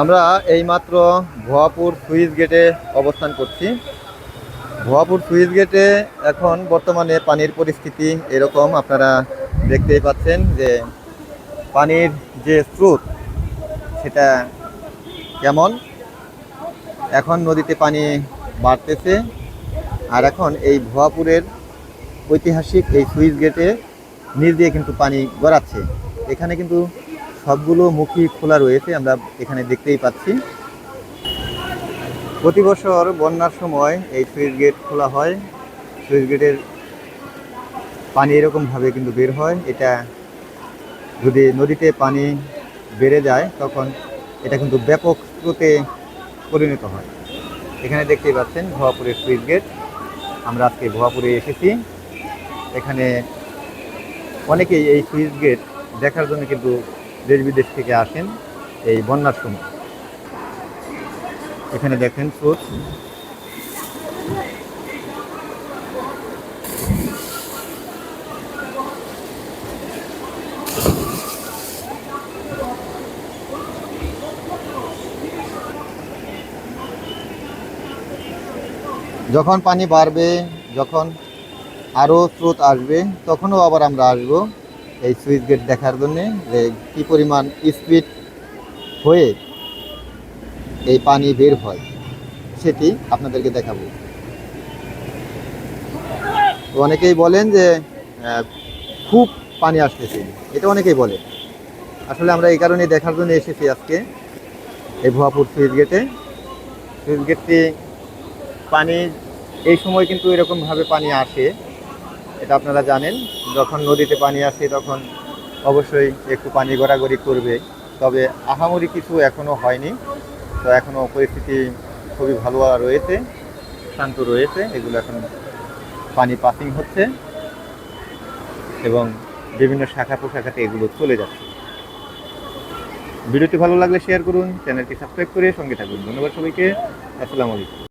আমরা এইমাত্র ভুয়াপুর সুইচ গেটে অবস্থান করছি। ভুয়াপুর সুইচ গেটে এখন বর্তমানে পানির পরিস্থিতি এরকম আপনারা দেখতেই পাচ্ছেন যে পানির যে স্রোত, সেটা কেমন? এখন নদীতে পানি বাড়তেছে আর এখন এই ভুয়াপুরের ঐতিহাসিক এই সুইচ গেটে নিচ দিয়ে কিন্তু পানি গড়াচ্ছে। এখানে কিন্তু সবগুলো মুখই খোলা রয়েছে, আমরা এখানে দেখতেই পাচ্ছি। প্রতি বছর বন্যার সময় এই সুইচ গেট খোলা হয়। সুইচ গেটের পানি এরকমভাবে কিন্তু বের হয়। এটা যদি নদীতে পানি বেড়ে যায়, তখন এটা কিন্তু ব্যাপক স্রোতে পরিণত হয়। এখানে দেখতেই পাচ্ছেন ভুয়াপুরের সুইচ গেট। আমরা আজকে ভুয়াপুরে এসেছি। এখানে অনেকেই এই সুইচ গেট দেখার জন্য কিন্তু দেশ বিদেশ থেকে আসেন এই বন্যার সময়। এখানে দেখেন স্রোত। যখন পানি বাড়বে, যখন আরও স্রোত আসবে, তখনও আবার আমরা আসব। এই সুইচ গেট দেখার জন্যে যে কী পরিমাণ স্পিড হয়ে এই পানি বের হয়, সেটি আপনাদেরকে দেখাবো। অনেকেই বলেন যে খুব পানি আসতেছে। এটা অনেকেই বলে। আসলে আমরা এই কারণে দেখার জন্য এসেছি আজকে এই ভুয়াপুর সুইচ গেটে। সুইচ গেটটি পানি, এই সময় কিন্তু এরকমভাবে পানি আসে। এটা আপনারা জানেন, যখন নদীতে পানি আসে তখন অবশ্যই একটু পানি গড়াগড়ি করবে। তবে আহামরি কিছু এখনও হয়নি। তো এখনও পরিস্থিতি খুবই ভালো রয়েছে, শান্ত রয়েছে। এগুলো এখন পানি পাসিং হচ্ছে এবং বিভিন্ন শাখা প্রশাখাতে এগুলো চলে যাচ্ছে। ভিডিওটি ভালো লাগলে শেয়ার করুন, চ্যানেলটি সাবস্ক্রাইব করে সঙ্গে থাকুন। ধন্যবাদ সবাইকে। আসসালামু আলাইকুম।